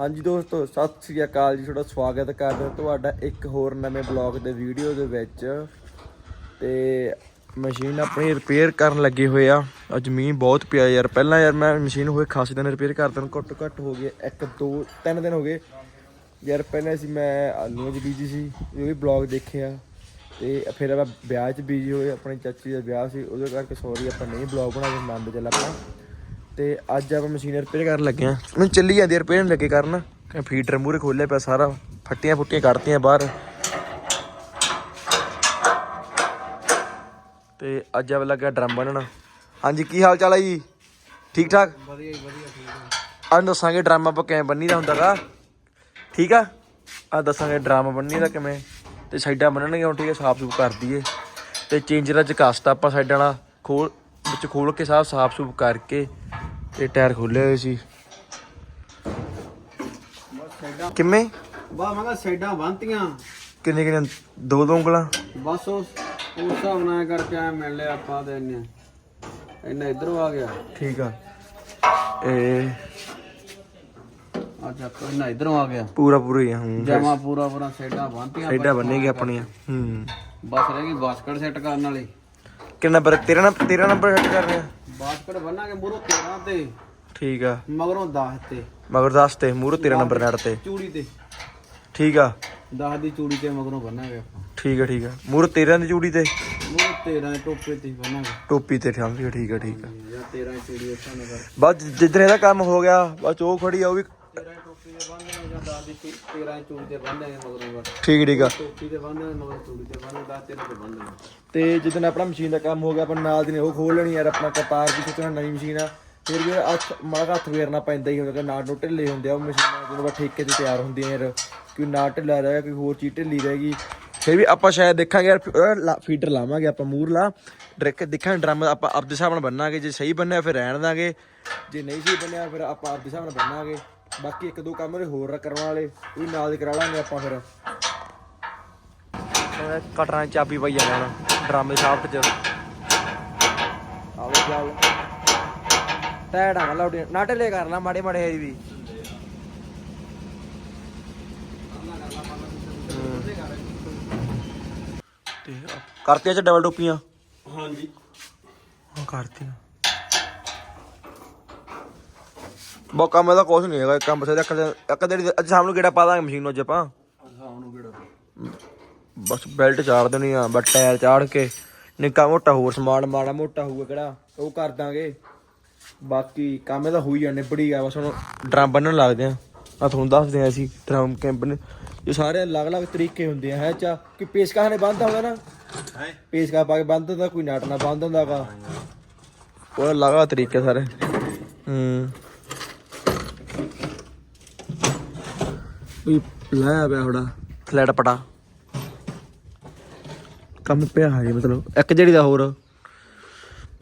ਹਾਂਜੀ ਦੋਸਤੋ, ਸਤਿ ਸ੍ਰੀ ਅਕਾਲ ਜੀ, ਤੁਹਾਡਾ ਸਵਾਗਤ ਕਰਦੇ ਹਾਂ ਤੁਹਾਡਾ ਇੱਕ ਹੋਰ ਨਵੇਂ ਬਲੌਗ ਦੇ ਵੀਡੀਓ ਦੇ ਵਿੱਚ। ਤੇ ਮਸ਼ੀਨ ਆਪਣੀ ਰਿਪੇਅਰ ਕਰਨ ਲੱਗੇ ਹੋਏ ਆ। ਅੱਜ ਮੀਂਹ ਬਹੁਤ ਪਿਆ ਯਾਰ। ਪਹਿਲਾਂ ਯਾਰ ਮੈਂ ਮਸ਼ੀਨ ਹੋਏ ਖਾਸੇ ਦਿਨ ਰਿਪੇਅਰ ਕਰਦਾ ਨੂੰ ਘੱਟ ਘੱਟ ਹੋ ਗਏ ਇੱਕ, ਦੋ, ਤਿੰਨ ਦਿਨ ਹੋ ਗਏ। ਯਾਰ ਪਹਿਲਾਂ ਸੀ ਮੈਂ ਆਲੂਆਂ 'ਚ ਬੀਜੀ ਸੀ ਉਹ ਵੀ ਬਲੌਗ ਦੇਖਿਆ ਤੇ ਫਿਰ ਆਪਾਂ ਵਿਆਹ 'ਚ ਬੀਜੀ ਹੋਏ, ਆਪਣੇ ਚਾਚੀ ਦਾ ਵਿਆਹ ਸੀ, ਉਹਦੇ ਕਰਕੇ ਸੌਰੀ ਆਪਾਂ ਨਹੀਂ ਬਲੌਗ ਬਣਾ ਕੇ ਮੰਨ ਚੱਲ ਆਪਾਂ। ਤੇ ਅੱਜ ਆਪਾਂ ਮਸ਼ੀਨ ਰਿਪੇਅਰ ਕਰਨ ਲੱਗੇ ਆ ਮੈਨੂੰ ਚੱਲੀ ਜਾਂਦੀ ਰਿਪੇਅਰ ਲੱਗੇ ਕਰਨ। ਕਿ ਫੀਡਰ ਮੂਰੇ ਖੋਲਿਆ ਪਿਆ ਸਾਰਾ ਫੱਟੀਆਂ ਫੁੱਟੀਆਂ ਕੱਢਤੀਆਂ ਬਾਹਰ। ਤੇ ਅੱਜ ਆ ਲੱਗਾ ਡਰਮ ਬੰਨਣ ਹਾਂਜੀ ਕੀ ਹਾਲ ਚਾਲ ਹੈ ਜੀ? ਠੀਕ ਠਾਕ? ਵਧੀਆ ਜੀ ਵਧੀਆ ਠੀਕ ਹੈ ਅੱਜ ਦੱਸਾਂਗੇ ਡਰਮ ਆਪਾਂ ਕਿਵੇਂ ਬੰਨੀਦਾ ਹੁੰਦਾਗਾ। ਠੀਕ ਆ? ਆ ਦੱਸਾਂਗੇ ਡਰਮ ਬੰਨੀ ਦਾ ਕਿਵੇਂ। ਤੇ ਸਾਈਡਾਂ ਬੰਨਣਗੇ ਹੁਣ ਠੀਕ ਹੈ ਸਾਫ਼ ਸੂਫ ਕਰ ਦਈਏ। ਤੇ ਚੇਂਜਰਾਂ ਚ ਕਸਤਾ ਆਪਾਂ ਸਾਈਡਾਂ ਵਾਲਾ ਖੋਲ ਵਿੱਚ ਖੋਲ ਕੇ ਸਾਫ਼ ਸਾਫ਼ ਸੂਫ ਕਰਕੇ ਤੇ ਟਾਇਰ ਖੋਲੇ ਹੋਏ ਸੀ। ਕਿਵੇਂ ਬਾ ਮੈਂ ਕਿਹਾ ਸਾਈਡਾਂ ਬੰਨਤੀਆਂ। ਕਿੰਨੇ ਕਿੰਨੇ? ਦੋ ਦੋ ਉਂਗਲਾਂ? ਬਸ ਉਸ ਉਸ ਹਿਸਾਬ ਨਾਲ ਐਂ ਕਰਕੇ ਆ ਮਿਲ ਲਿਆ ਆਪਾਂ ਦੇ ਇੰਨੇ। ਇੰਨਾ ਇਧਰੋਂ ਆ ਗਿਆ। ਠੀਕ ਆ। ਇਹ ਅੱਛਾ ਕੋਈ ਨਾ ਇਧਰੋਂ ਆ ਗਿਆ। ਪੂਰਾ ਪੂਰਾ ਹੀ ਆ ਹੂੰ। ਜਮਾ ਪੂਰਾ ਪੂਰਾ ਸਾਈਡਾਂ ਬੰਨਤੀਆਂ ਸਾਈਡਾਂ ਬੰਨੇਗੀ ਆਪਣੀਆਂ ਹੂੰ। ਬਸ ਰਹਿ ਗਈ ਬਾਸਕਟ ਸੈੱਟ ਕਰਨ ਵਾਲੀ। ਕਿੰਨਾ ਨੰਬਰ 13 ਨੰਬਰ 13 ਨੰਬਰ ਸੈੱਟ ਕਰ ਰਹੇ। ਬਾਸਕਟ ਬੰਨਾਂਗੇ ਮੂਰੋ 13 ਤੇ ਠੀਕ ਆ। ਮਗਰੋਂ 10 ਤੇ। ਮਗਰ 10 ਤੇ ਮੂਰੇ 13 ਨੰਬਰ ਨੈਟ ਤੇ। ਚੂੜੀ ਤੇ। ਠੀਕ ਆ। 10 ਦੀ ਚੂੜੀ ਤੇ ਮਗਰੋਂ ਬੰਨਾਂਗੇ ਆਪਾਂ। ਠੀਕ ਆ ਠੀਕ ਆ। ਮੂਰੇ 13 ਦੀ ਚੂੜੀ ਤੇ। ਮੂਰੋ 13 ਦੇ ਟੋਪੇ ਤੇ ਬੰਨਾਂਗੇ। ਟੋਪੀ ਤੇ ਠਾਂ ਠੀਕ ਆ ਠੀਕ ਆ। ਜਾਂ 13 ਦੀ ਚੂੜੀ ਉਸ ਨਾਲ ਕਰ। ਬਸ ਜਿੱਦਣ ਇਹਦਾ ਕੰਮ ਹੋ ਗਿਆ ਬਸ ਉਹ ਖੜੀ ਆ ਉਹ ਵੀ 13 ਟੋਪੀ ਦੇ 10 ਦੀ 13 ਚੂੜੀ ਤੇ ਮਗਰੋਂ ਬਸ। ਠੀਕ ਠੀਕ ਆ। ਟੋਪੀ ਤੇ ਬੰਨ੍ਹਦੇ ਮਗਰ ਚੂੜੀ ਤੇ ਬੰਨ੍ਹਦੇ 10 13 ਤੇ ਬੰਨ੍ਹਦੇ ਤੇ ਜਿੱਦਣ ਆਪਣਾ ਮਸ਼ੀਨ ਦਾ ਕੰਮ ਹੋ ਗਿਆ ਆਪਾਂ ਨਾਲ ਦੀ ਨੇ ਉਹ ਖੋਲ ਲੈਣੀ ਯਾਰ ਆਪਣਾ ਕਤਾਰ ਦੀ ਸੋਚਣਾ ਨਵੀਂ ਮਸ਼ੀਨ ਆ। ਫਿਰ ਵੀ ਹੱਥ ਮਾੜਾ ਹੱਥ ਫੇਰਨਾ ਪੈਂਦਾ ਹੀ ਹੁੰਦਾ ਕਿ ਨਾੜ ਨੂੰ ਢਿੱਲੇ ਹੁੰਦੇ ਆ ਉਹ ਮਸ਼ੀਨਾਂ ਜਦੋਂ ਬਾ ਠੇਕੇ ਤੇ ਤਿਆਰ ਹੁੰਦੀਆਂ ਯਾਰ ਕੋਈ ਨਾ ਢਿੱਲਾ ਰਹਿ ਗਿਆ ਕੋਈ ਹੋਰ ਚੀਜ਼ ਢਿੱਲੀ ਰਹਿ ਗਈ ਫਿਰ ਵੀ ਆਪਾਂ ਸ਼ਾਇਦ ਦੇਖਾਂਗੇ ਯਾਰ ਫੀਡਰ ਲਾਵਾਂਗੇ ਆਪਾਂ ਮੂਰਲਾ ਡਰੈਕ ਦੇਖਾਂਗੇ ਡਰਮ ਆਪਾਂ ਆਪਦੇ ਹਿਸਾਬ ਨਾਲ ਬੰਨਾਂਗੇ ਜੇ ਸਹੀ ਬੰਨਿਆ ਫਿਰ ਰਹਿਣ ਦਾਂਗੇ ਜੇ ਨਹੀਂ ਸਹੀ ਬੰਨਿਆ ਫਿਰ ਆਪਾਂ ਆਪਦੇ ਹਿਸਾਬ ਨਾਲ ਬੰਨਾਂਗੇ। ਬਾਕੀ ਇੱਕ ਦੋ ਕੰਮ ਹੋਰ ਕਰਨ ਵਾਲੇ ਉਹ ਵੀ ਨਾਲ ਦੇ ਕਰਾ ਲਾਂਗੇ ਆਪਾਂ ਫਿਰ। ਕਟਰਾਂ ਦੀ ਚਾਬੀ ਪਈ ਜਾਣਾ ਹੁਣ ਡਰਮ ਦੇ ਸ਼ਾਫਟ 'ਚ। ਆਵੇ ਚੱਲ। ਟੈੜਾ ਨਾ ਲਾਉਡੀ ਨਾ ਢਿੱਲੇ ਕਰ ਲਾ ਮਾੜੇ ਮਾੜੇ ਹਰੀ ਵੀ। ਤੇ ਕਰਤੀਆਂ ਚ ਡਬਲ ਟੋਪੀਆਂ? ਹਾਂਜੀ। ਹਾਂ ਕਰਤੀਆਂ। ਬੋ ਕੰਮ ਇਹਦਾ ਕੁਛ ਨਹੀਂ ਹੈਗਾ ਕੰਮ ਬਸ ਇੱਕ ਇੱਕ ਦਿਨ ਅੱਜ ਸ਼ਾਮ ਨੂੰ ਕਿਹੜਾ ਪਾ ਦਾਂਗੇ ਮਸ਼ੀਨ ਨੂੰ ਅੱਜ ਆਪਾਂ। ਸ਼ਾਮ ਨੂੰ ਕਿਹੜਾ ਬਸ ਬੈਲਟ ਚਾੜ ਦੇਣੀ ਆ ਬਸ ਟਾਇਰ ਚਾੜ ਕੇ। ਨਿੱਕਾ ਮੋਟਾ ਹੋਰ ਸਮਾਨ ਮਾੜਾ ਮੋਟਾ ਹੋਊਗਾ ਕਿਹੜਾ ਉਹ ਕਰ ਦਾਂਗੇ। ਬਾਕੀ ਕੰਮ ਇਹਦਾ ਹੋਈ ਜਾਣੇ ਬੜੀ ਆ ਬਸ ਹੁਣ ਡਰਮ ਬੰਨਣ ਲੱਗਦੇ ਆ। ਆ ਤੁਹਾਨੂੰ ਦੱਸਦੇ ਆ ਅਸੀਂ ਡਰਮ ਕੈਂਪ ਨੇ। ਇਹ ਸਾਰੇ ਅਲੱਗ-ਅਲੱਗ ਤਰੀਕੇ ਹੁੰਦੇ ਆ ਹੈ ਚਾ। ਕਿ ਪੇਸਕਾ ਨੇ ਬੰਦ ਹੁੰਦਾ ਨਾ? ਹੈ? ਪੇਸਕਾ ਪਾ ਕੇ ਬੰਦ ਹੁੰਦਾ ਕੋਈ ਨਾਟ ਨਾ ਬੰਦ ਹੁੰਦਾਗਾ ਉਹ ਅਲੱਗ ਤਰੀਕੇ ਸਾਰੇ। ਹੂੰ। ਵੀ ਲਾਇਆ ਪਿਆ ਥੋੜਾ ਫਲੈਟ ਪਟਾ। ਕੰਮ ਪਿਆ ਹੈ ਮਤਲਬ। ਇੱਕ ਜਿਹੜੀ ਦਾ ਹੋਰ।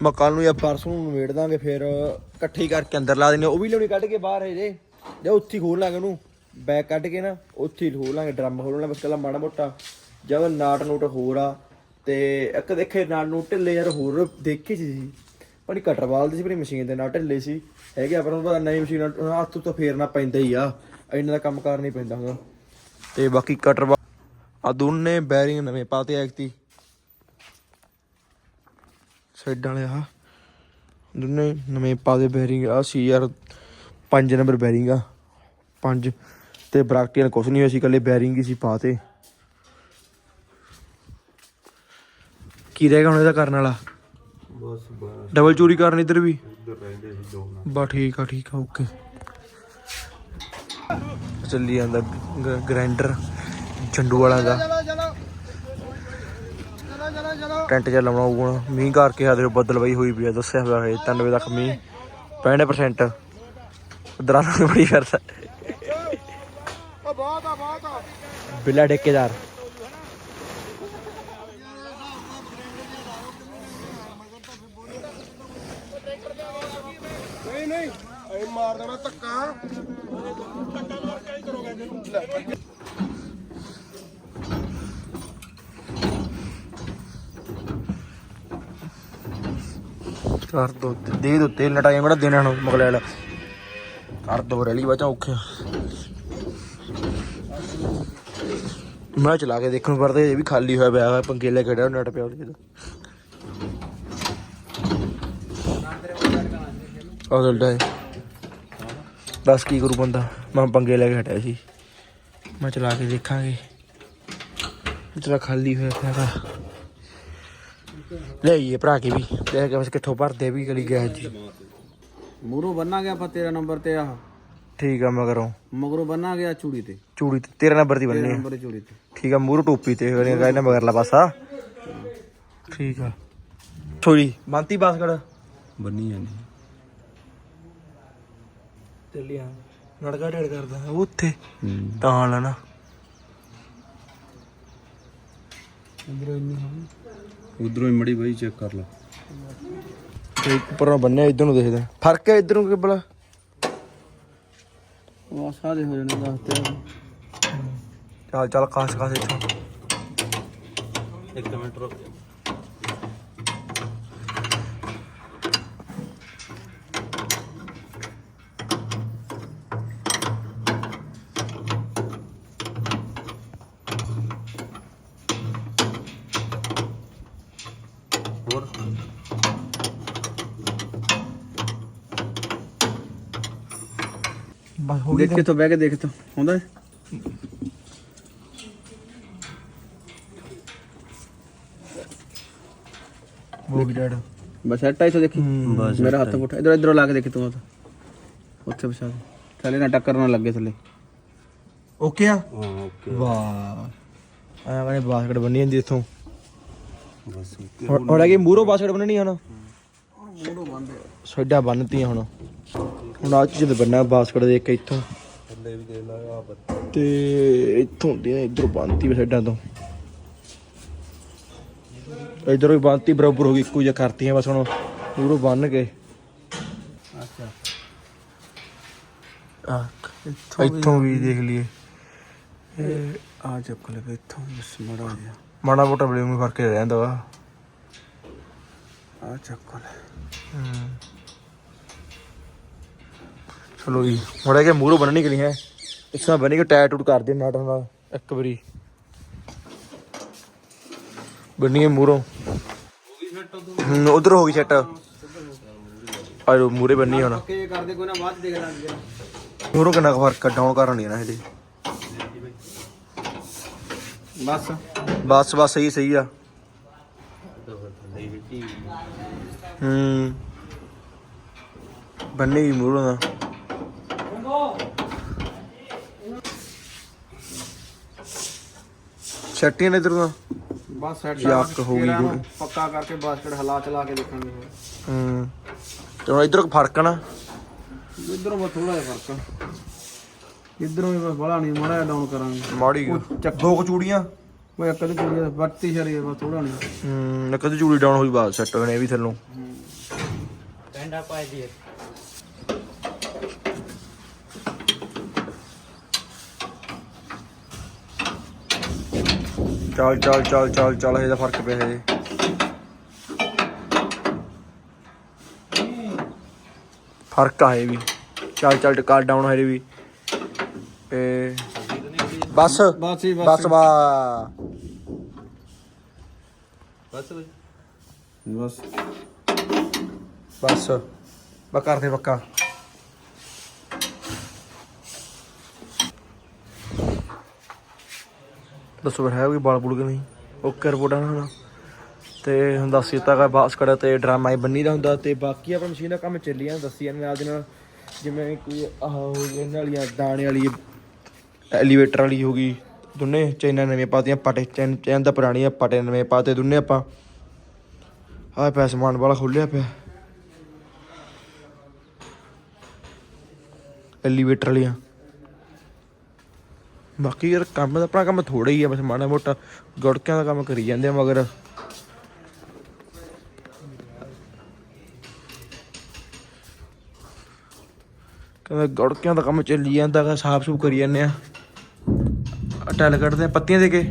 ਮਕਾਨ ਨੂੰ ਜਾਂ ਪਰਸੋਂ ਨੂੰ ਵੇੜ ਦਾਂਗੇ ਫਿਰ ਇਕੱਠੀ ਕਰਕੇ ਅੰਦਰ ਲਾ ਦੇਣੀ ਉਹ ਵੀ ਲਿਆਉਣੀ ਕੱਢ ਕੇ ਬਾਹਰ ਹੈ ਜੇ ਜਾਂ ਉੱਥੇ ਖੋਲ ਲਾਂਗੇ ਉਹਨੂੰ। ਬੈਕ ਕੱਢ ਕੇ ਨਾ ਉੱਥੇ ਹੀ ਖੋਲ ਲਾਂਗੇ ਡਰਮ ਖੋਲ ਲਾਂਗੇ ਬਸ ਕੱਲਾ ਮਾੜਾ ਮੋਟਾ। ਜਦ ਨਾਟ ਨੂਟ ਹੋਰ ਆ। ਤੇ ਇੱਕ ਦੇਖੇ ਨਾਟ ਨੂੰ ਢਿੱਲੇ ਯਾਰ ਹੋਰ ਦੇਖੇ ਸੀ। ਪਰ ਕਟਰਵਾਲ ਦੀ ਸੀ ਪਰ ਮਸ਼ੀਨ ਦੇ ਨਾਲ ਢਿੱਲੇ ਸੀ। ਹੈਗੇ ਪਰ ਉਹਨੂੰ ਪਤਾ ਨਵੀਂ ਮਸ਼ੀਨ ਨਾਲ ਹੱਥ ਤੋਂ ਫੇਰਨਾ ਪੈਂਦਾ ਹੀ ਆ। ਇੰਨਾ ਦਾ ਕੰਮ ਕਾਰ ਨਹੀਂ ਪੈਂਦਾ ਹੁੰਦਾ। ਤੇ ਬਾਕੀ ਕਟਰਵਾਲ ਆ ਦੋਨੇ ਬੈਰਿੰਗ ਨਵੇਂ ਪਾਤੇ ਐਕਤੀ ਸਾਈਡਾਂ ਵਾਲੇ ਆ। ਦੋਨੇ ਨਵੇਂ ਪਾਦੇ ਬੈਰਿੰਗ ਆ ਸੀ ਯਾਰ 5 ਨੰਬਰ ਬੈਰਿੰਗ ਆ 5 ਤੇ ਬਰਾਕਟੀਆਂ ਕੁਛ ਨਹੀਂ ਹੋਇਆ ਸੀ ਕੱਲੇ ਬੈਰਿੰਗ ਹੀ ਸੀ ਪਾਤੇ। ਕੀ ਰਹਿ ਗਿਆ ਹੁਣ ਇਹਦਾ ਕਰਨ ਵਾਲਾ? ਬਸ ਬਸ। ਡਬਲ ਚੋਰੀ ਕਰਨ ਇੱਧਰ ਵੀ? ਇੱਧਰ ਰਹਿੰਦੇ ਸੀ ਦੋ ਬਾ ਠੀਕ ਆ ਠੀਕ ਆ ਓਕੇ ਚੱਲੀ ਜਾਂਦਾ ਗ੍ਰਾਈਂਡਰ ਝੰਡੂ ਵਾਲਾ ਦਾ। ਟੈਂਟ ਜਿਹਾ ਲਾਉਣਾ ਹੋਊਗਾ। ਮੀਂਹ ਕਰਕੇ ਹਾਲੇ ਬੱਦਲ ਬਈ ਹੋਈ ਪਈ ਆ ਦੱਸਿਆ ਹੋਇਆ ਹੈ 3 ਵਜੇ ਤੱਕ ਮੀਂਹ। 65% ਦਰਾਨਾ ਬੜੀ ਕਰਦਾ ਬਹੁਤ ਆ ਬਹੁਤ ਆ। ਬਿੱਲਾ ਠੇਕੇਦਾਰ। ਨਹੀਂ ਨਹੀਂ ਐ ਮਾਰ ਦੇਣਾ ਧੱਕਾ। ਕਰ ਦੋ, ਦੇ ਦੋ ਤੇਲ ਲਟਾਈਆਂ ਬੜਾ ਦੇਣਾ ਨੂੰ ਮਗਲੇ ਕਰ ਦੋ ਰੈਲੀ ਬਚਾ ਔਖੇ ਮੈਂ ਚਲਾ ਕੇ ਦੇਖਣ ਪਰਦੇ ਇਹ ਵੀ ਖਾਲੀ ਹੋਇਆ ਪਿਆ ਹੈ ਪੰਗੇ ਲੈ ਕੇ ਖੜਾ ਨਟ ਪਿਆ ਉਹਦੇ ਉਹ ਦਲਦਾ ਹੈ ਦੱਸ ਕੀ ਕਰੂ ਬੰਦਾ? ਮੈਂ ਪੰਗੇ ਲੈ ਕੇ ਹਟਿਆ ਸੀ। ਮੈਂ ਚਲਾ ਕੇ ਦੇਖਾਂਗੇ। ਇਤਨਾ ਖਾਲੀ ਹੋਇਆ ਪਿਆ ਵਾ ਲੈ ਇਹ ਭਰਾ ਕੇ ਵੀ। ਦੇਖ ਕੇ ਬਸ ਕਿੱਥੋਂ ਭਰਦੇ ਵੀ ਗਲੀ ਗਿਆ ਜੀ? ਮੂਰੋਂ ਬੰਨਾ ਗਿਆ ਆਪਾਂ 13 ਨੰਬਰ ਤੇ ਆਹ। ਠੀਕ ਆ ਮਗਰੋਂ। ਮਗਰੋਂ ਬੰਨਾ ਗਿਆ ਚੂੜੀ ਤੇ। ਚੂੜੀ ਤੇ 13 ਨੰਬਰ ਦੀ ਬੰਨੀ ਆ। ਨੰਬਰ ਚੂੜੀ ਤੇ। ਠੀਕ ਆ ਮੂਰੂ ਟੋਪੀ ਤੇ ਗਣੀ ਗਾਇਨਾ ਮਗਰਲਾ ਪਾਸਾ। ਠੀਕ ਆ। ਥੋੜੀ ਬੰਤੀ ਬਾਸਕੜ ਬੰਨੀ ਜਾਂਦੀ। ਚੱਲਿਆ ਨੜਕਾ ਢੇੜ ਕਰਦਾ ਉਹ ਉੱਥੇ। ਤਾਂ ਲੈਣਾ। ਇਧਰੋਂ ਇੰਨੀ ਉਧਰੋਂ ਹੀ ਮੜੀ ਬਾਈ ਚੈੱਕ ਕਰ ਲੈ। ਤੇ ਉੱਪਰੋਂ ਬੰਨਿਆ ਇਧਰ ਨੂੰ ਦੇਖਦਾ ਫ਼ਰਕ ਹੈ ਇਧਰ ਨੂੰ ਕਿ ਬਲਾ ਉਹ ਸਾਰੇ ਹੋ ਜਾਣੇ ਦੱਸਦੇ ਚੱਲ ਚੱਲ ਖਾਸ ਖਾਸ ਇੱਥੋਂ। ਇੱਕ ਮਿੰਟ ਰੁਕ ਬਸ ਹੋ ਦੇਖ ਕਿੱਥੋਂ ਬਹਿ ਕੇ ਦੇਖ ਤਾ ਹੁੰਦਾ ਹੈ? ਗਿਆ ਡੈਡ। ਬਸ ਸੈੱਟ ਆਈ ਸੋ ਦੇਖੀ। ਬਸ ਮੇਰਾ ਹੱਥ ਪੁੱਠਾ ਇਧਰ ਇਧਰੋਂ ਲਾ ਕੇ ਦੇਖੀ ਤੂੰ ਉਹ ਉੱਥੇ ਬਸਾ ਦੇ। ਥੱਲੇ ਨਾ ਟੱਕਰ ਨਾ ਲੱਗੇ ਥੱਲੇ। ਓਕੇ ਆ? ਹਾਂ ਓਕੇ ਵਾਹ। ਆਇਆ ਬਾਸਕਟ ਬੰਨੀ ਜਾਂਦੀ ਇੱਥੋਂ। ਬਸ ਹੁਣ ਹੈਗੀ ਮੂਰੋ ਬਾਸਕਟ ਬੰਨਣੀ ਹੁਣ? ਬੰਦੇ ਸਾਈਡਾਂ ਬੰਨਤੀਆਂ ਹੁਣ। ਹੁਣ ਆ ਚੀਜ਼ ਬੰਨਾ ਬਾਸਕਟ ਦੇ ਇੱਕ ਇੱਥੋਂ। ਥੱਲੇ ਵੀ ਦੇ ਲਾ ਆ ਬੱਤ ਤੇ ਇੱਥੋਂ ਹੁੰਦੀਆਂ ਇਧਰੋਂ ਬੰਨਤੀ ਵੀ ਸਾਈਡਾਂ ਤੋਂ। ਇਧਰੋਂ ਵੀ ਬੰਨਤੀ ਬਰਾਬਰ ਹੋ ਗਈ ਇੱਕੋ ਜਿਹਾ ਕਰਤੀਆਂ ਬਸ ਹੁਣ ਮੂਰੋ ਬੰਨ ਕੇ। ਅੱਛਾ। ਆ ਇੱਥੋਂ ਵੀ ਦੇਖ ਲਈਏ। ਇਹ ਆ ਚੱਕ ਲੈ ਇੱਥੋਂ ਮੜਾ ਮਾੜਾ ਮੋਟਾ ਬਲੇ ਨੂੰ ਫ਼ਰਕ ਰਹਿੰਦਾ ਵਾ। ਆ ਚੱਕ ਲੈ ਚਲੋ ਜੀ ਹੁਣ ਇਹ ਕਿ ਮੂਰੋ ਬੰਨਣੀ ਕਿ ਨਹੀਂ ਹੈ ਇਸ ਤਰ੍ਹਾਂ ਬੰਨੀ ਕਿ ਟਾਇਰ ਟੂਟ ਕਰ ਦੇ ਨਾਟਾਂ ਨਾਲ ਇੱਕ ਵਾਰੀ ਬੰਨੀਏ ਮੂਰੋ ਹੂੰ ਉਧਰ ਹੋ ਗਈ ਸੈੱਟ ਆਜੋ ਮੂਰੇ ਬੰਨੀ ਹੁਣ ਓਕੇ ਕਰਦੇ ਕੋਈ ਨਾ ਬਾਅਦ ਚ ਦੇਖ ਲਾਂਗੇ ਮੂਰੋ ਕਿੰਨਾ ਕੁ ਫ਼ਰਕ ਡਾਊਨ ਕਰਨ ਨਹੀਂ ਨਾ ਇਹਦੇ ਬਸ ਬਸ ਬਸ ਸਹੀ ਸਹੀ ਆ ਹੂੰ। ਬੰਨੀ ਮੂਰੋ ਦਾ। ਛੱਟੀਆਂ ਨੇ ਇਧਰ ਬਸ ਸੈੱਟ ਯਾਕ ਹੋ ਗਈ। ਪੱਕਾ ਕਰਕੇ ਬਾਸਕਟ ਹਲਾ ਚਲਾ ਕੇ ਦੇਖਾਂਗੇ ਹੂੰ। ਤੇ ਹੁਣ ਇਧਰ ਫ਼ਰਕ ਨਾ? ਇਧਰੋਂ ਬਸ ਥੋੜਾ ਜਿਹਾ ਫ਼ਰਕ ਇਧਰੋਂ ਵੀ ਬਸ ਬੜਾ ਨਹੀਂ ਮੜਾ ਡਾਊਨ ਕਰਾਂਗੇ। ਮਾੜੀ ਦੋ ਕੁ ਉਹ ਇੱਕ ਦੀ ਕੁੜੀ ਬੱਤੀ ਸ਼ਰੀ ਬਸ ਥੋੜਾ ਨਹੀਂ। ਹੂੰ ਇੱਕ ਤੇ ਚੂੜੀ ਡਾਊਨ ਹੋਈ ਬਾਅਦ ਸੈੱਟ ਹੋਣੇ ਇਹ ਵੀ ਥੱਲੋਂ। ਪੈਂਡਾ ਪਾਈ ਦੀ ਚੱਲ ਚੱਲ ਚੱਲ ਚੱਲ ਚੱਲ ਇਹਦਾ ਫ਼ਰਕ ਪਿਆ ਹਜੇ। ਫ਼ਰਕ ਆ ਇਹ ਵੀ। ਚੱਲ ਚੱਲ ਟਕਾ ਡਾਊਨ ਹਜੇ ਵੀ। ਤੇ ਬਸ ਬਸ ਹੀ ਬਸ। ਬਸ ਵਾ ਬਸ ਬਸ। ਬਸ। ਬਾ ਕਰਦੇ ਪੱਕਾ। ਦੱਸੋ ਫਿਰ, ਹੈ ਕੋਈ ਬਾਲ ਬੁਲ ਕੇ ਨਹੀਂ? ਓਕੇ ਰਿਪੋਰਟਾਂ ਹੁਣ। ਤੇ ਹੁਣ ਦੱਸ ਦਿੱਤਾ ਗਾ ਬਾਸਕਟ ਤੇ ਡਰਾਮਾ ਹੀ ਬੰਨੀ ਦਾ ਹੁੰਦਾ ਤੇ ਬਾਕੀ ਆਪਣਾ ਮਸ਼ੀਨ ਦਾ ਕੰਮ ਚੱਲੀ ਜਾਂਦਾ ਦੱਸੀ ਜਾਂਦੇ ਨਾਲ ਦੇ ਨਾਲ। ਜਿਵੇਂ ਕੋਈ ਆਹ ਹੋ ਗਈ, ਇਹਨਾਂ ਵਾਲੀਆਂ ਦਾਣੇ ਵਾਲੀ ਐਲੀਵੇਟਰ ਵਾਲੀ ਹੋ ਗਈ। ਦੋਨੇ ਚੈਨਾਂ ਨਵੇਂ ਪਾਤੀਆਂ, ਪਟੇ ਚੈਨ ਚੈਨ ਦਾ ਪੁਰਾਣੀ ਆ ਪਟੇ ਨਵੇਂ ਪਾਤੇ ਦੋਨੇ ਆਪਾਂ। ਆਹ ਪਿਆ ਸਮਾਨ ਵਾਲਾ ਖੋਲਿਆ ਪਿਆ। ਐਲੀਵੇਟਰ ਵਾਲੀਆਂ। ਬਾਕੀ ਯਾਰ ਕੰਮ ਦਾ ਆਪਣਾ ਕੰਮ ਥੋੜਾ ਹੀ ਆ, ਬਸ ਮਾੜਾ ਮੋਟਾ ਗੁੜਕਿਆਂ ਦਾ ਕੰਮ ਕਰੀ ਜਾਂਦੇ ਆ ਮਗਰ। ਕਹਿੰਦਾ ਗੁੜਕਿਆਂ ਦਾ ਕੰਮ ਚੱਲੀ ਜਾਂਦਾ ਸਾਫ਼ ਸੂਫ ਕਰੀ ਜਾਂਦੇ ਆ। ਟੈਲ ਕੱਢਦੇ ਆ ਪੱਤੀਆਂ ਦੇ ਕੇ।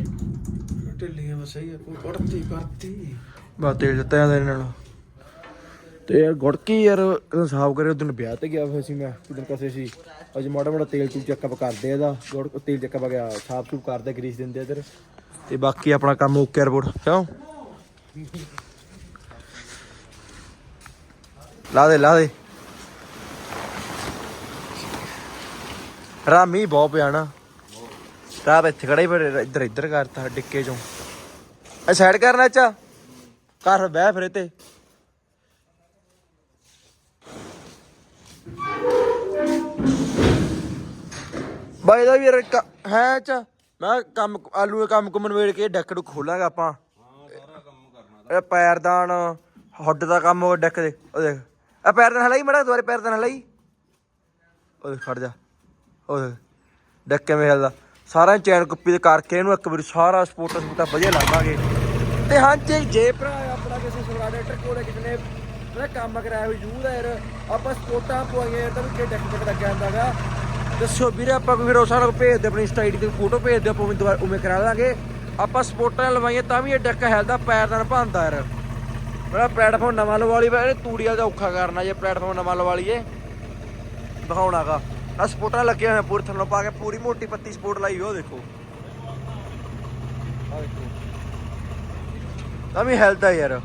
ਢਿੱਲੀਆਂ ਬਸ ਸਹੀ ਆ ਕੋਈ ਕਰਤੀ ਬਸ ਤੇਲ ਦਿੱਤਾ ਜਾਂਦਾ ਇਹਨਾਂ ਨਾਲ ਤੇ ਯਾਰ ਗੁੜਕੀ ਯਾਰ ਕਦੋਂ ਸਾਫ਼ ਕਰੇ ਉਦੋਂ ਵਿਆਹ ਤੇ ਗਿਆ ਹੋਇਆ ਸੀ ਮੈਂ ਉਦੋਂ ਕਸੇ ਸੀ। ਅਜ ਮਾੜਾ ਮਾੜਾ ਤੇਲ ਤੂਲ ਚੱਕਅਪ ਕਰਦੇ ਆ ਇਹਦਾ ਗੁੜ ਤੇਲ ਚੱਕਅਪ ਗਿਆ ਸਾਫ਼ ਸੂਫ ਕਰਦੇ ਗਰੀਸ ਦਿੰਦੇ ਇਧਰ। ਤੇ ਬਾਕੀ ਆਪਣਾ ਕੰਮ ਓਕੇ ਰਿਪੋਰਟ ਕਿਉਂ? ਲਾ ਦੇ ਲਾ ਦੇ। ਰਾਮੀ ਬਹੁਤ ਪਿਆ ਨਾ ਇੱਥੇ ਖੜਾ ਹੀ ਪਰ ਇੱਧਰ ਇੱਧਰ ਕਰਤਾ ਡਿੱਕੇ ਚੋਂ। ਐ ਸਾਈਡ ਕਰਨਾ ਚਾ? ਕਰ ਬਹਿ ਫਿਰ ਤੇ ਬਾਈ ਦਾ ਵੀ ਹੈ ਚਾ। ਮੈਂ ਕੰਮ, ਆਲੂ ਦੇ ਕੰਮ ਕੁਮਨ ਵੇੜ ਕੇ ਡੈਕ ਡੁੱਕ ਖੋਲਾਂਗੇ ਆਪਾਂ। ਇਹ ਪੈਰਦਾਨ ਹੱਡ ਦਾ ਕੰਮ ਉਹ ਡੈਕ ਦੇ। ਉਹ ਦੇਖ। ਇਹ ਪੈਰਦਾਨ ਹਲਾਈ ਮੜਾ ਦੁਆਰੇ ਪੈਰਦਾਨ ਹਲਾਈ। ਉਹ ਦੇਖ, ਖੜ ਜਾ। ਉਹ ਦੇਖ। ਡੈਕ ਕਿਵੇਂ ਹਿਲਦਾ? ਸਾਰਾ ਚੈਨ ਕੁੱਪੀ ਦੇ ਕਰਕੇ ਇਹਨੂੰ ਇੱਕ ਵਾਰੀ ਸਾਰਾ ਸਪੋਰਟ ਸਪੋਰਟਾ ਵਧੀਆ ਲਾਵਾਂਗੇ। ਤੇ ਹਾਂ ਜੇ ਜੇ ਭਰਾ ਆਪਣਾ ਕਿਸੇ ਸੋਲਾਡੇਟਰ ਕੋਲੇ ਕਿਸੇ ਨੇ ਕੰਮ ਕਰਾਇਆ ਹੋਇਆ ਯੂ ਦਾ ਯਾਰ, ਆਪਾਂ ਸਪੋਰਟਾਂ ਪਵਾਈਆਂ ਤਾਂ ਵੀ ਕਿ ਡੈਕ ਡੈਕ ਲੱਗਿਆ ਹੁੰਦਾਗਾ ਦੱਸੋ ਵੀਰੇ, ਆਪਾਂ ਕੋਈ ਫਿਰ ਉਹ ਸਾਰਾ ਭੇਜ ਦੇ ਆਪਣੀ ਇੰਸਟਾ ਆਈਡੀ ਤੇ ਫੋਟੋ ਭੇਜ ਦਿਓ, ਆਪਾਂ ਉਵੇਂ ਦੁਬਾਰਾ ਉਵੇਂ ਕਰਾ ਲਾਂਗੇ। ਆਪਾਂ ਸਪੋਰਟਾਂ ਲਵਾਈਏ ਤਾਂ ਵੀ ਇਹ ਡੈਕ ਹੈਲਦਾ ਪੈਰ ਨਾਲ ਭੰਦਾ ਯਾਰ। ਮੇਰਾ ਪਲੇਟਫਾਰਮ ਨਵਾਂ ਲਵਾ ਲਈ ਇਹ ਤੂੜੀਆਂ ਦਾ ਔਖਾ ਕਰਨਾ ਜੇ ਪਲੇਟਫਾਰਮ ਨਵਾਂ ਲਵਾ ਲਈਏ। ਦਿਖਾਉਣਾਗਾ। ਆ ਸਪੋਰਟਾਂ ਲੱਗੀਆਂ ਹੋਈਆਂ ਪੂਰੀ ਥੱਲੋਂ ਪਾ ਕੇ, ਪੂਰੀ ਮੋਟੀ ਪੱਤੀ ਸਪੋਰਟ ਲਾਈ ਹੋਈ ਉਹ ਦੇਖੋ। ਆਹ ਦੇਖੋ ਤਾਂ ਵੀ ਹੈਲਥ ਆ ਯਾਰ।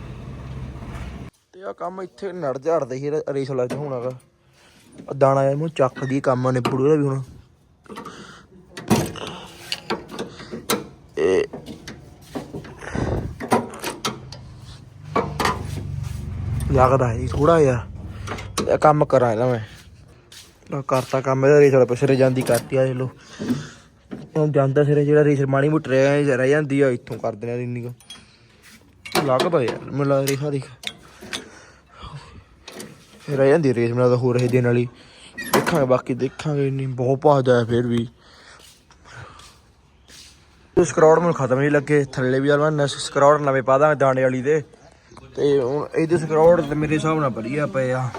ਤੇ ਆ ਕੰਮ ਇੱਥੇ ਨੜ ਝਾੜਦਾ ਹੀ ਰੇਸ ਲੱਗ ਹੋਣਾਗਾ ਆ ਦਾਣਾ ਇਹ ਮੂੰਹ ਚੱਕਦੀ ਕੰਮ ਨਿਬੜੂ ਇਹਦਾ ਵੀ ਹੁਣ। ਲੱਗਦਾ ਹੈ ਥੋੜਾ ਜਿਹਾ। ਕੰਮ ਕਰਾਂ ਇਹਦਾ ਮੈਂ। ਲਓ ਕਰਤਾ ਕੰਮ, ਇਹਦਾ ਰੇਸ ਵਾਲੇ ਪਿਛਰੇ ਜਾਂਦੀ ਕਰਤੀ ਆ ਲੋ ਹੁਣ ਜਾਂਦਾ ਸਿਰੇ, ਜਿਹੜਾ ਰੇਸ ਮਾਣੀ ਮੋਟੀ ਰਹਿ ਰਹਿ ਜਾਂਦੀ ਆ, ਇੱਥੋਂ ਕਰ ਦੇਣਾ ਇੰਨੀ ਕੁ ਲੱਗਦਾ ਯਾਰ, ਮੈਨੂੰ ਲੱਗਦਾ ਰੇਖਾ ਦੇਖ। ਰਹਿ ਜਾਂਦੀ ਰੇਸ ਮੈਨੂੰ ਤਾਂ ਹੋ ਰਹੀ ਦਿਨ ਵਾਲੀ। ਦੇਖਾਂਗੇ, ਬਾਕੀ ਦੇਖਾਂਗੇ, ਇੰਨੀ ਬਹੁਤ ਭੱਜਦਾ ਹੈ ਫਿਰ ਵੀ। ਉਸ ਕਰੋੜ ਮੈਨੂੰ ਖਤਮ ਨਹੀਂ ਲੱਗੇ, ਥੱਲੇ ਵੀ ਯਾਰ ਮੈਂ ਸਕਰੋੜ ਨਵੇਂ ਪਾ ਦਾਂਗੇ ਦਾਣੇ ਵਾਲੀ ਦੇ। ਤੇ ਹੁਣ ਇਹਦੇ ਸਕਰੋੜ ਤੇ ਮੇਰੇ ਹਿਸਾਬ ਨਾਲ ਵਧੀਆ ਪਏ ਆ।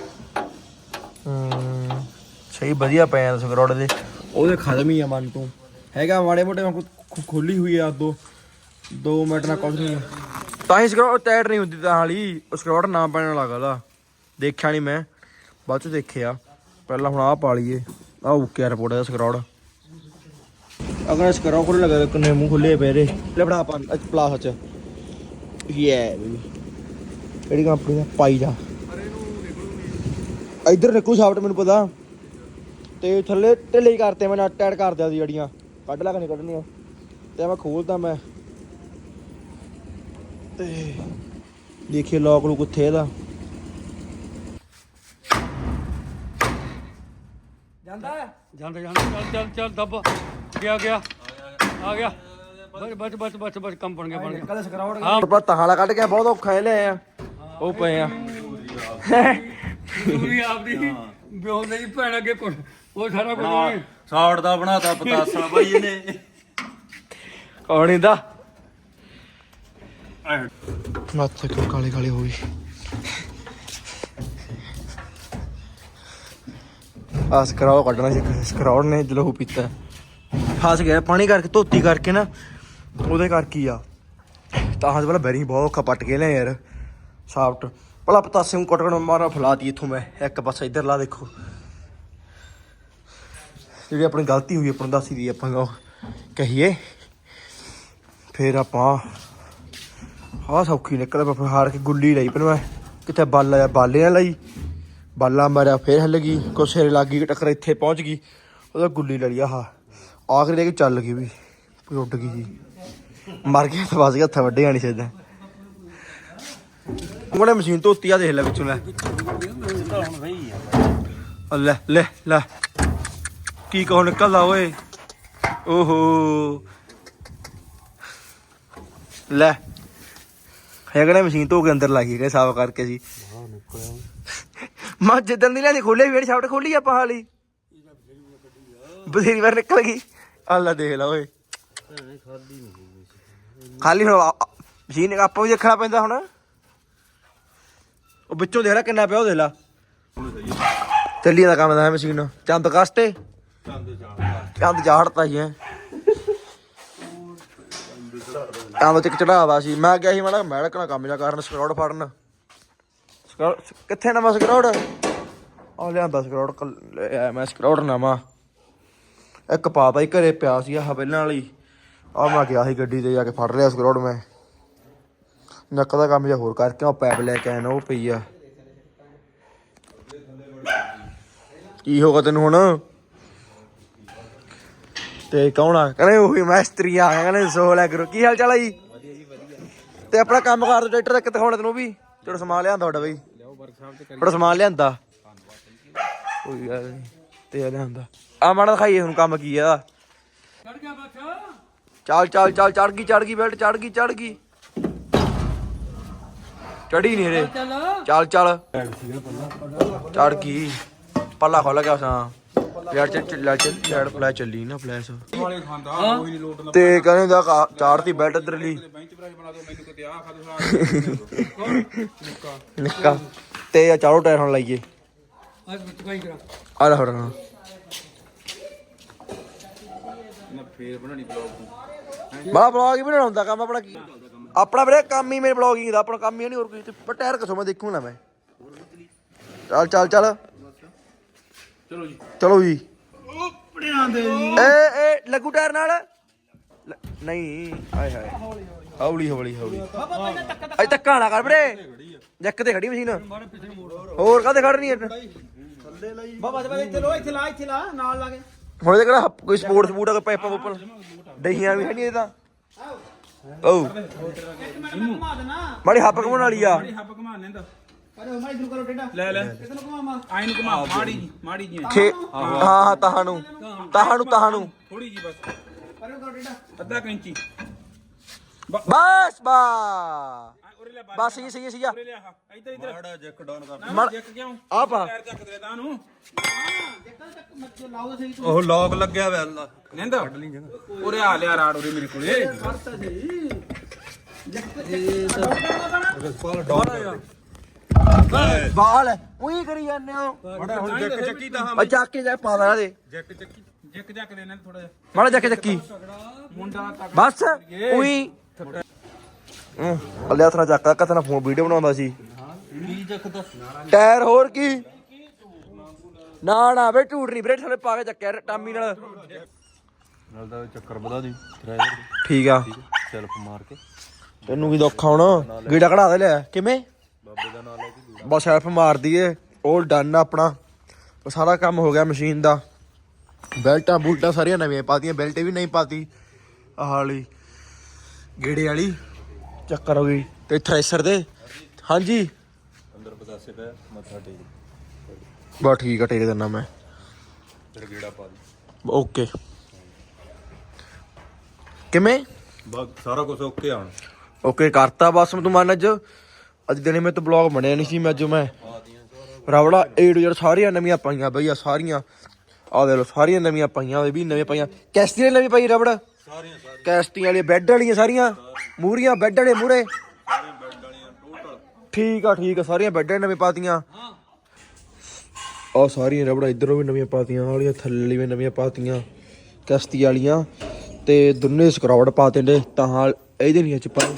ਸਹੀ ਵਧੀਆ ਪਏ ਆ ਸਕਰੋੜ ਦੇ। ਉਹਦੇ ਖਤਮ ਹੀ ਆ ਮਨ ਤੋਂ। ਹੈਗਾ ਮਾੜੇ ਮੋਟੇ ਖੁੱਲੀ ਹੋਈ ਆ ਦੋ ਦੋ ਮਿੰਟ ਨਾਲ ਕੁਝ ਨਹੀਂ। ਤਾਂ ਹੀ ਸਕਰੋੜ ਟਾਇਰ ਨਹੀਂ ਹੁੰਦੀ ਤਾਂ ਹਾਲੀ। ਉਹ ਸਕਰੋੜ ਨਾ ਪੈਣ ਲੱਗਦਾ ਦੇਖਿਆ ਨਹੀਂ ਮੈਂ। ਬਾਅਦ ਚ ਦੇਖਿਆ। ਪਹਿਲਾਂ ਹੁਣ ਆਹ ਪਾ ਲਈਏ। ਆਹ ਓਕੇ ਰਿਪੋਰਟ ਦਾ ਸਕਰੋੜ ਅਗਰ ਸਕਰੋੜ ਖੁੱਲ ਲਗਾ ਕਿੰਨੇ ਮੂੰਹ ਖੁੱਲੇ ਪਏ ਰੇ ਲੈ ਬੜਾ ਆਪਾਂ ਪਲਾਸ ਚ। ਯੇ ਕਿਹੜੀ ਕੰਪਨੀ ਦਾ? ਪਾਈ ਜਾ। ਇੱਧਰ ਨਿਕੂ ਸ਼ਾਫਟ ਮੈਨੂੰ ਪਤਾ। ਤੇ ਥੱਲੇ ਢਿੱਲੇ ਹੀ ਕਰਤੇ ਮੈਂ ਨਟ ਟੈਡ ਕਰ ਦਿਆ ਸੀ ਜੜੀਆਂ। ਕੱਢ ਲਾ ਕੇ ਨਹੀਂ ਕੱਢਣੀਆਂ। ਤੇ ਮੈਂ ਖੋਲਦਾ ਮੈਂ। ਤੇ ਦੇਖੀਏ ਲੋਕ ਨੂੰ ਕਿੱਥੇ ਇਹਦਾ। ਜਾਂਦਾ ਜਾਂਦਾ ਜਾਂਦਾ। ਚੱਲ ਚੱਲ ਚੱਲ ਦੱਬ। ਗਿਆ ਗਿਆ। ਆ ਗਿਆ। ਬਸ ਬਸ ਬਸ ਬਸ ਬਸ ਕੰਮ ਬਣ ਗਿਆ ਬਣ ਗਿਆ। ਕੱਲ ਸਕਰਾਉਟ ਹਾਂ। ਪਰ ਤਾਲਾ ਕੱਢ ਕੇ ਬਹੁਤ ਔਖਾ ਹੈ ਲੈ ਆ। ਉਹ ਪਏ ਆ। ਪੂਰੀ ਆਪਦੀ ਬਿਓ ਨਹੀਂ ਭੈਣ ਅੱਗੇ ਕੁਛ ਉਹ ਸਾਰਾ ਕੁਝ ਨਹੀਂ ਸਾੜ ਦਾ ਬਣਾਤਾ ਪਤਾਸਾ ਬਾਈ ਇਹਨੇ। ਕੌਣ ਇਹਦਾ ਮੱਥੇ ਕਿਉਂ ਕਾਲੇ ਕਾਲੇ ਹੋ ਗਈ? ਆ ਸਕਰਾਉ ਕੱਢਣਾ ਸੀ ਸਕਰਾਉ ਨੇ ਜਲੂ ਪੀਤਾ। ਫਸ ਗਿਆ ਪਾਣੀ ਕਰਕੇ ਧੋਤੀ ਕਰਕੇ ਨਾ ਉਹਦੇ ਕਰਕੇ ਆ? ਤਾਂ ਹਸ ਵਾਲਾ ਬੈਰਿੰਗ ਬਹੁਤ ਔਖਾ ਪੱਟ ਕੇ ਲਿਆ ਯਾਰ ਸਾਫਟ ਭਲਾ ਪਤਾਸੇ ਨੂੰ ਕਟਕਣ ਮਾਰਾ ਫਲਾਤੀ ਇੱਥੋਂ ਮੈਂ ਇੱਕ ਪਾਸਾ ਇੱਧਰ ਲਾ ਦੇਖੋ। ਜਿਹੜੀ ਆਪਣੀ ਗਲਤੀ ਹੋਈ ਆਪਾਂ ਨੂੰ ਦੱਸੀ ਦੀ ਆਪਾਂ ਉਹ ਕਹੀਏ। ਫਿਰ ਆਪਾਂ ਆਹ ਸੌਖੀ ਨਿਕਲ ਆਪਾਂ ਹਾਰ ਕੇ ਗੁੱਲੀ ਲਈ ਪਰ ਮੈਂ। ਕਿਤੇ ਬੱਲ ਆਇਆ ਬਾਲੇ ਨਾਲ ਲਈ। ਬਾਲਾ ਮਾਰਿਆ ਫੇਰ ਹੱਲ ਗਈ। ਕੋ ਸਿਰੇ ਲੱਗ ਗਈ ਟੱਕਰ ਇੱਥੇ ਪਹੁੰਚ ਗਈ। ਉਹਦਾ ਗੁੱਲੀ ਲੈ ਲਈ ਆਹ। ਆਖਰੀ ਕੇ ਚੱਲ ਗਈ ਵੀ ਉੱਡ ਗਈ ਜੀ। ਮਰ ਗਿਆ ਤਾਂ ਵਸ ਗਿਆ ਹੱਥਾਂ ਵੱਡੇ ਆਣੀ ਸਿੱਧਾ। ਉਹਨੇ ਮਸ਼ੀਨ ਧੋਤੀ ਆ ਦੇਖ ਲੈ ਵਿੱਚੋਂ ਲੈ ਲੈ ਲੈ। ਕੀ ਕਹੋ ਨਿਕਲਦਾ ਓਏ? ਓਹੋ। ਲੈ। ਹੈਗਣੇ ਮਸ਼ੀਨ ਧੋ ਕੇ ਅੰਦਰ ਲਾਈ ਗਏ ਸਾਫ਼ ਕਰਕੇ ਜੀ। ਮਾ ਜਿੱਦਣ ਦੀ ਲੈਣੀ ਖੋਲੇ ਵੀੜ ਸ਼ਾਫਟ ਖੋਲੀ ਆਪਾਂ ਹਾਲੀ। ਬਥੇਰੀ ਵਾਰ ਨਿਕਲ ਗਈ। ਅੱਲਾ ਦੇਖ ਲਾ ਓਏ। ਖਾਲੀ ਹੁਣ ਮਸ਼ੀਨ ਆਪਾਂ ਵੀ ਦੇਖਣਾ ਪੈਂਦਾ ਹੁਣ। ਉਹ ਵਿੱਚੋਂ ਦੇਖ ਲੈ ਕਿੰਨਾ ਪਿਆ ਉਹ ਦੇਖ ਲਾ। ਚੱਲੀ ਦਾ ਕੰਮ ਦਾ ਮਸ਼ੀਨ। ਚੰਦ ਕਾਸਤੇ। ਚੰਦ ਚਾੜਤਾ ਹੀ ਹੈ। ਚੰਦ ਚ ਚੜਾਵਾ ਸੀ। ਮੈਂ ਗਿਆ ਸੀ ਮਾੜਾ ਮੈਲਕਣਾ ਕੰਮ ਜਾ ਕਰਨ ਸਕਰੋੜ ਫੜਨ। ਕਿੱਥੇ ਨਵਾਂ ਸਕਰੋੜ? ਆ ਲਿਆਂਦਾ ਸਕਰੋੜ ਮੈਂ ਸਕਰੋੜ ਨਵਾਂ। ਇੱਕ ਪਾਤਾ ਹੀ ਘਰੇ ਪਿਆ ਸੀ ਆਹ ਪਹਿਲਾਂ ਵਾਲੀ। ਆ ਮੈਂ ਗਿਆ ਸੀ ਗੱਡੀ ਤੇ ਜਾ ਕੇ ਫੜ ਲਿਆ ਸਕਰੋੜ ਮੈਂ। ਨੱਕ ਦਾ ਕੰਮ ਜਿਹਾ ਹੋਰ ਕਰਕੇ ਉਹ ਪੈਪ ਲੈ ਕੇ ਆਇਆ ਉਹ ਪਈ ਆ। ਕੀ ਹੋਗਾ ਤੈਨੂੰ ਹੁਣ? ਤੇ ਕੌਣ ਆ? ਕਹਿੰਦੇ ਉਹੀ ਮੈਸਤਰੀ ਆ ਗਿਆ ਕਹਿੰਦੇ ਸੋ ਲੈ ਕਰੋ। ਕੀ ਹਾਲ ਚਾਲ ਆ ਜੀ? ਤੇ ਆਪਣਾ ਕੰਮ ਕਰ ਦੋ ਟਰੈਕਟਰ ਦਾ ਕਿਤੇ ਤੈਨੂੰ ਵੀ। ਤੇਰਾ ਸਮਾਨ ਲਿਆਂਦਾ ਤੁਹਾਡਾ ਬਈ। ਤੁਹਾਡਾ ਸਮਾਨ ਲਿਆਂਦਾ। ਕੋਈ ਗੱਲ ਨਹੀਂ ਤੇ ਇਹ ਲਿਆਂਦਾ। ਆ ਮਾੜਾ ਦਿਖਾਈਏ ਹੁਣ ਕੰਮ ਕੀ ਆ। ਚੜ ਗਿਆ ਬੱਚਾ ਚੱਲ ਚੱਲ ਚੱਲ ਚੜ ਗਈ ਚੜ ਗਈ ਬੈਲਟ ਚੜ ਗਈ ਚੜ ਗਈ। ਚੜੀ ਨਹੀਂ ਰੇ ਚੱਲ ਚੱਲ। ਚੱਲ ਚੜ ਗਈ। ਪੱਲਾ ਖੋਲ ਗਿਆ ਸਾਂ ਯਾਰ ਚੱਲ ਚੱਲ ਚੱਲ ਯਾਰ ਫਲੈਸ਼ ਚੱਲੀ ਨਾ ਫਲੈਸ਼। ਵਾਲੇ ਖਾਂਦਾ ਕੋਈ ਨਹੀਂ ਲੋਟ ਤੇ ਕਹਿੰਦੇ ਦਾ ਕਾ- ਚਾੜਤੀ ਬੈਲਟ ਇਧਰ ਲਈ ਬੈਂਚ ਪ੍ਰਾਈਸ ਬਣਾ ਦਿਓ ਮੈਨੂੰ ਕਿਤੇ ਆ ਖਾ ਦੋ ਨਿੱਕਾ। ਤੇ ਆ ਚਾਰੋ ਟਾਇਰ ਹੁਣ ਲਾਈਏ। ਅੱਜ ਵਿੱਚ ਕਾਈ ਕਰਾ। ਆ ਲੈ ਨਾ ਫੇਰ ਬਣਾਣੀ ਬਲੌਗ ਬੜਾ ਬਲੌਗ ਹੀ ਬਣਾਉਣਾ ਕੰਮ ਆਪਣਾ ਕੀ ਆਪਣਾ ਵੀਰੇ ਕੰਮ ਹੀ ਮੇਰੇ ਬਲੌਗਿੰਗ ਦਾ ਆਪਣਾ ਕੰਮ ਹੀ ਨਹੀਂ ਹੋਰ ਕੋਈ। ਤੇ ਪਰ ਟਾਇਰ ਕਿਸੋਂ ਮੈਂ ਦੇਖੂ ਨਾ ਮੈਂ। ਚੱਲ ਚੱਲ ਚੱਲ। ਚਲੋ ਜੀ। ਚਲੋ ਜੀ। ਉਪੜਿਆਂ ਦੇ ਜੀ। ਏ ਏ ਲੱਗੂ ਟਾਇਰ ਨਾਲ। ਲ- ਨਹੀਂ ਆਏ ਹਾਏ। ਹੌਲੀ ਹੌਲੀ ਹੌਲੀ। ਅਜ ਧੱਕਾ ਨਾ ਕਰ ਵੀਰੇ। ਜੱਕ ਤੇ ਖੜੀ ਮਸ਼ੀਨ। ਹੋਰ ਕਾਹਦੇ ਖੜਨੀ ਹੈ ਬਾਬਾ ਜੀ ਚਲੋ ਇੱਥੇ ਲਾ ਇੱਥੇ ਲਾ ਨਾਲ ਲਾ ਕੇ। ਹੁਣ ਇਹਦੇ ਕਿਹੜਾ ਹੱਪ- ਕੋਈ ਸਪੋਰਟ ਸਪੂਟ ਆ ਕੋਈ ਪਾਈਪਾਂ ਪੂਪਾਂ ਡਹੀਆਂ ਵੀ ਹੈ ਨਹੀਂ ਇਹ ਤਾਂ। ਓ। ਘੁਮਾ ਦੇਣਾ ਮਾੜੀ ਹੱਪ ਘਮਾਉਣ ਵਾਲੀ ਆ। ਹੱਬ ਘਮਾਣੇ ਦਾ ਅਰੇ ਮੈਂ ਇਧਰ ਕਰੋ ਟੇਡਾ ਲੈ ਲੈ ਇਧਰ ਘੁਮਾਵਾ ਆਈ ਨੂੰ ਘਮਾ ਮਾੜੀ ਜੀ ਮਾੜੀ ਜੀ ਖੇ ਹਾਂ ਹਾਂ ਤਾਹਾਂ ਨੂੰ ਤਾਹਾਂ ਨੂੰ ਤਾਹਾਂ ਨੂੰ ਥੋੜੀ ਜੀ ਬਸ ਅਰੇ ਕਰੋ ਟੇਡਾ ਅੱਧਾ ਕੈਂਚੀ ਬਸ ਬਾ ਬਸ ਸਹੀ ਸਹੀ ਸਹੀ ਆ ਇੱਧਰ ਇੱਧਰ ਮਾੜਾ ਜੈਕ ਡਾਊਨ ਕਰ ਜੈਕ ਕਿਉਂ ਆ ਪਾ ਪੈਰ ਚੱਕ ਦੇ ਤਾਂ ਨੂੰ ਜੱਕਾ ਉਹ ਲੌਕ ਲੱਗਿਆ ਹੋਇਆ ਅੱਲਾ ਨਿੰਦ ਉਰੇ ਆ ਲਿਆ ਰਾੜ ਉਰੇ ਮੇਰੇ ਕੋਲੇ ਕਰਤਾ ਸਹੀ ਬਾਲ ਉਹੀ ਕਰੀ ਜਾਂਦੇ ਹੋ। ਬੜਾ ਹੁਣ ਜੈਕ ਚੱਕੀ ਤਾਂ ਆ ਚੱਕ ਕੇ ਜਾ ਪਾ ਦੇਣਾ ਦੇ ਜੈਕ ਚੱਕੀ ਜੈਕ ਜੱਕ ਦੇ ਨਾ ਥੋੜਾ ਜਿਹਾ। ਮਾੜਾ ਚੱਕ। ਚੱਕੀ ਮੁੰਡਾ ਤੱਕ ਬਸ ਉਹੀ। ਅੱਲੇ ਹੱਥ ਨਾਲ ਚੱਕਦਾ ਕਥ ਨਾਲ ਫੋਨ ਵੀਡੀਓ ਬਣਾਉਂਦਾ ਸੀ। ਕੀ ਚੱਕਦਾ ਟਾਇਰ ਹੋਰ ਕੀ? ਨਾ ਨਾ ਬੇ ਝੂਠ ਨਹੀਂ ਵੀਰੇ ਥੱਲੇ ਪਾ ਕੇ ਚੱਕਿਆ ਟਾਮੀ ਨਾਲ। ਨਾਲ ਦਾ ਚੱਕਰ ਵਧਾ ਦੀ। ਠੀਕ ਆ। ਸੈਲਫ ਮਾਰ ਕੇ। ਤੈਨੂੰ ਕੀ ਦੁੱਖ ਹੁਣ? ਗੀੜਾ ਕਢਾ ਦੇ ਲਿਆ ਕਿਵੇਂ? ਬਾਬੇ ਦਾ ਨਾਮ ਲੈ ਕੇ ਬਸ ਹੈਲਪ ਮਾਰ ਦਈਏ। ਉਹ ਡਨ ਆਪਣਾ। ਸਾਰਾ ਕੰਮ ਹੋ ਗਿਆ ਮਸ਼ੀਨ ਦਾ। ਬੈਲਟਾਂ ਬੂਲਟਾਂ ਸਾਰੀਆਂ ਨਵੀਆਂ ਪਾਤੀਆਂ। ਬੈਲਟ ਵੀ ਨਹੀਂ ਪਾਤੀ। ਆਹ ਵਾਲੀ ਗੇੜੇ ਵਾਲੀ ਚੱਕਰ ਹੋ ਗਈ। ਤੇ ਥ੍ਰੈਸ਼ਰ ਦੇ। ਹਾਂਜੀ। ਅੰਦਰ ਪਤਾਸੇ ਪਿਆ ਮੱਥਾ ਟੇਕ ਬਸ ਠੀਕ ਆ ਟੇਕ ਦਿੰਦਾ ਮੈਂ। ਫਿਰ ਗੇੜਾ ਪਾ ਦੀ ਓਕੇ। ਕਿਵੇਂ? ਬਸ ਸਾਰਾ ਕੁਝ ਓਕੇ ਆਣ ਓਕੇ ਕਰਤਾ ਬਸ ਤੂੰ ਮੰਨ ਅੱਜ। ਅੱਜ ਦਿਨੇ ਮੇਰੇ ਤੋਂ ਬਲੌਗ ਬਣਿਆ ਨਹੀਂ ਸੀ ਮੈਂ ਅੱਜ ਮੈਂ ਰਵੜਾ ਏ ਟੂ ਜ਼ੈਡ ਸਾਰੀਆਂ ਨਵੀਆਂ ਪਾਈਆਂ ਬਈ ਆ ਸਾਰੀਆਂ। ਆ ਦੇ ਲੋ ਸਾਰੀਆਂ ਨਵੀਆਂ ਪਾਈਆਂ ਵੀ ਨਵੀਆਂ ਪਾਈਆਂ। ਵਾਲੀ ਨਵੀਂ ਪਾਈ ਰਬੜ ਸਾਰੀਆਂ ਸਾਰੀਆਂ। ਕੈਸਟੀ ਵਾਲੀ ਬੈੱਡ ਵਾਲੀਆਂ ਸਾਰੀਆਂ? ਮੂਰੀਆਂ ਬੈੱਡ ਵਾਲੇ ਮੂਰੇ ਠੀਕ ਆ ਠੀਕ ਆ ਸਾਰੀਆਂ ਬੈੱਡ ਨਵੀਂ ਪਾਤੀਆਂ। ਆ ਸਾਰੀਆਂ ਰਬੜਾ ਇਧਰੋਂ ਵੀ ਨਵੀਆਂ ਪਾਤੀਆਂ ਵਾਲੀਆਂ ਥੱਲੇ ਵੀ ਨਵੀਆਂ ਪਾਤੀਆਂ ਕੈਸਟੀ ਵਾਲੀਆਂ। ਤੇ ਦੋਨੇ ਸਕਰਾਉਡ ਪਾਤੇ ਨੇ ਤਾਂ ਇਹਦੇ ਨਹੀਂ ਚ ਪਾਏ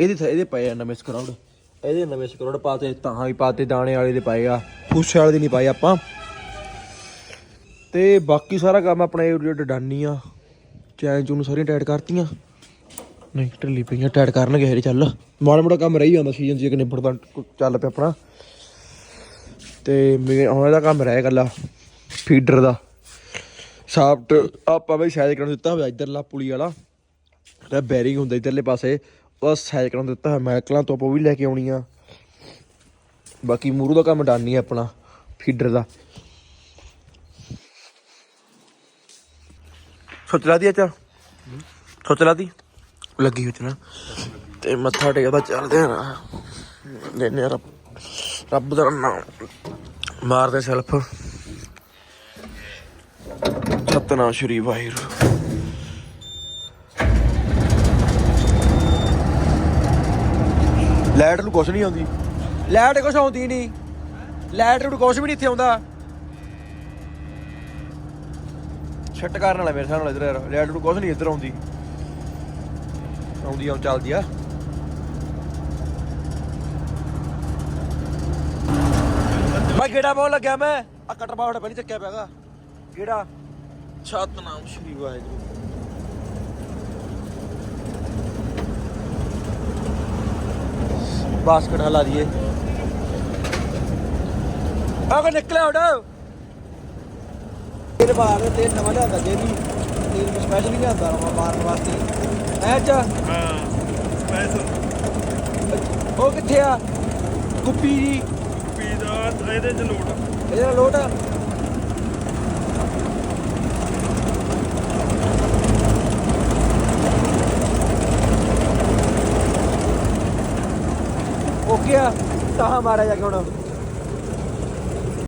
ਇਹਦੇ ਇਹਦੇ ਪਏ ਆ ਨਵੇਂ ਸਕਰਾਉਡ ਇਹਦੇ ਨਵੇਂ ਸਕਰਾਉਡ ਪਾਤੇ ਤਾਂ ਵੀ ਪਾਤੇ, ਦਾਣੇ ਵਾਲੇ ਦੇ ਪਾਏਗਾ ਆ, ਫੂਸੇ ਵਾਲੇ ਦੇ ਨਹੀਂ ਪਾਏ ਆਪਾਂ। ਤੇ ਬਾਕੀ ਸਾਰਾ ਕੰਮ ਆਪਣਾ ਇਹ ਜਿਹੜਾ ਡਾਨੀ ਆ, ਚੈਨ ਚੂਨ ਸਾਰੀਆਂ ਟਾਈਟ ਕਰਤੀਆਂ। ਨਹੀਂ, ਢਿੱਲੀ ਪਈਆਂ ਟਾਈਟ ਕਰਨਗੇ ਹਰੇ ਚੱਲ। ਮਾੜਾ ਮੋਟਾ ਕੰਮ ਰਹੀ ਜਾਂਦਾ ਸੀਜ਼ਨ 'ਚ, ਇੱਕ ਨਿਬੜਦਾ ਚੱਲ ਪਿਆ ਆਪਣਾ। ਤੇ ਮੇਰੇ ਹੁਣ ਇਹਦਾ ਕੰਮ ਰਹਿ ਗੱਲਾ ਫੀਡਰ ਦਾ। ਸਾਫਟ ਆਪਾਂ ਬਈ ਸ਼ਾਇਦ ਕਰਨ ਦਿੱਤਾ ਹੋਇਆ ਇਧਰਲਾ ਪੁਲੀ ਵਾਲਾ। ਜਿਹੜਾ ਬੈਰਿੰਗ ਹੁੰਦਾ ਇਧਰਲੇ ਪਾਸੇ। ਸਾਈਕਲਾਂ ਸਾਈਜ਼ ਦਿੱਤਾ ਹੋਇਆ ਮੈਕਲਾਂ ਤੋਂ, ਆਪਾਂ ਵੀ ਲੈ ਕੇ ਆਉਣੀ ਆ। ਬਾਕੀ ਮੂਰੂ ਦਾ ਕੰਮ ਡਾਨੀ ਆਪਣਾ ਫੀਡਰ ਦਾ। ਸੋਚ ਲਾ ਦੀ ਅੱਛਾ ਸੋਚ ਲਾ ਦੀ? ਲੱਗੀ ਹੋ ਚਣਾ ਤੇ ਮੱਥਾ ਟੇਕਦਾ ਚੱਲਦੇ ਆ ਲੈਨੇ ਰੱਬ ਰੱਬ ਦਾ ਨਾਮ ਮਾਰਦੇ ਸੈਲਫ ਸਤਨਾਮ ਸ਼੍ਰੀ ਵਾਹਿਗੁਰੂ। ਲਾਈਟ ਨੂੰ ਕੁਛ ਨਹੀਂ ਆਉਂਦੀ। ਲਾਈਟ ਕੁਛ ਆਉਂਦੀ ਨਹੀਂ। ਲਾਈਟ ਨੂੰ ਕੁਛ ਵੀ ਨਹੀਂ ਇੱਥੇ ਆਉਂਦਾ। ਛੱਟ ਕਰਨ ਵਾਲਾ ਮੇਰੇ ਸਾਹਮਣੇ ਇਧਰ ਯਾਰ ਲਾਈਟ ਨੂੰ ਕੁਛ ਨਹੀਂ ਇੱਧਰ ਆਉਂਦੀ। ਆਉਂਦੀ ਆ ਚੱਲਦੀ ਆ। ਮੈਂ ਗੇੜਾ ਪਾਉਣ ਲੱਗਿਆ ਮੈਂ। ਆ ਕਟਰ ਬਾਹੜ ਪਹਿਲੀ ਚੱਕਿਆ ਪਿਆਗਾ ਗੇੜਾ। ਸਤਨਾਮ ਸ਼੍ਰੀ ਵਾਹਿਗੁਰੂ। ਬਾਸਕਟ ਹਲਾ ਦਈਏ। ਆ ਕੇ ਨਿਕਲਿਆ ਉਡਾ ਤੇਰੇ ਬਾਹਰ ਤੇ ਨਵਾਂ ਲਿਆਂਦਾ ਜੇ ਵੀ ਤੇਲ ਸਪੈਸ਼ਲ ਨਹੀਂ ਲਿਆਂਦਾ ਰਵਾ ਮਾਰਨ ਵਾਸਤੇ। ਐ ਚ ਹਾਂ ਪੈਸਾ ਉਹ ਕਿੱਥੇ ਆ? ਕੁੱਪੀ ਜੀ। ਪੀਜ਼ਾ ਇਹਦੇ ਚ ਲੋੜ ਇਹਦੇ ਨਾਲ ਲੋਟ ਆ ਓਕੇ ਆ ਤਾਂ ਮਾਰਿਆ ਜਾ ਕੇ ਹੁਣ